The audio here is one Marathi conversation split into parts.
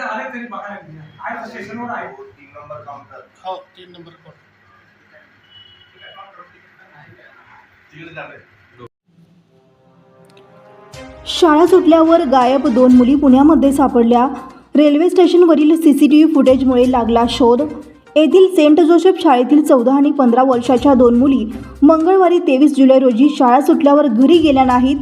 आले तरी बघायला स्टेशनवर आहे हो तीन नंबर शाळा सुटल्यावर गायब दोन मुली पुण्यामध्ये सापडल्या. रेल्वे स्टेशनवरील सी सी टी व्ही फुटेजमुळे लागला शोध. येथील सेंट जोसेफ शाळेतील चौदा आणि पंधरा वर्षाच्या दोन मुली मंगळवारी तेवीस जुलै रोजी शाळा सुटल्यावर घरी गेल्या नाहीत.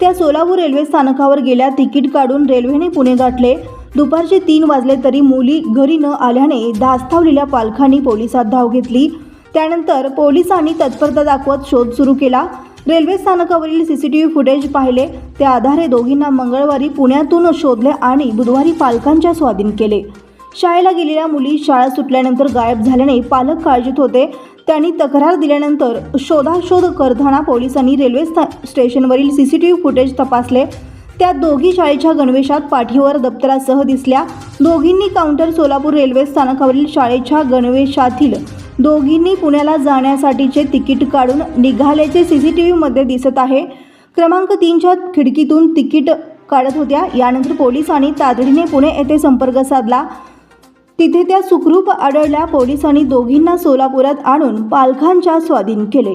त्या सोलापूर रेल्वे स्थानकावर गेल्या तिकीट काढून रेल्वेने पुणे गाठले. दुपारचे तीन वाजले तरी मुली घरी न आल्याने धास्तावलेल्या पालकांनी पोलिसात धाव घेतली. त्यानंतर पोलिसांनी तत्परता दाखवत शोध सुरू केला. रेल्वे स्थानकावरील C C T V footage पाहिले. त्या आधारे दोघींना मंगळवारी पुण्यातून शोधले आणि बुधवारी पालकांच्या स्वाधीन केले. शाळेला गेलेल्या मुली शाळा सुटल्यानंतर गायब झाल्याने पालक काळजीत होते. त्यांनी तक्रार दिल्यानंतर शोधाशोध करताना पोलिसांनी रेल्वे स्था स्टेशनवरील व्ही फुटेज तपासले. त्या दोघी शाळेच्या गणवेशात पाठीवर दप्तरासह दिसल्या. दोघींनी काउंटर सोलापूर रेल्वे स्थानकावरील शाळेच्या गणवेशातील दोघींनी पुण्याला जाण्यासाठीचे तिकीट काढून निघाल्याचे सी सी टी व्हीमध्ये दिसत आहे. क्रमांक तीनच्या खिडकीतून तिकीट काढत होत्या. यानंतर पोलिसांनी तातडीने पुणे येथे संपर्क साधला. तिथे त्या सुखरूप आढळल्या. पोलिसांनी दोघींना सोलापुरात आणून पालकांच्या स्वाधीन केले.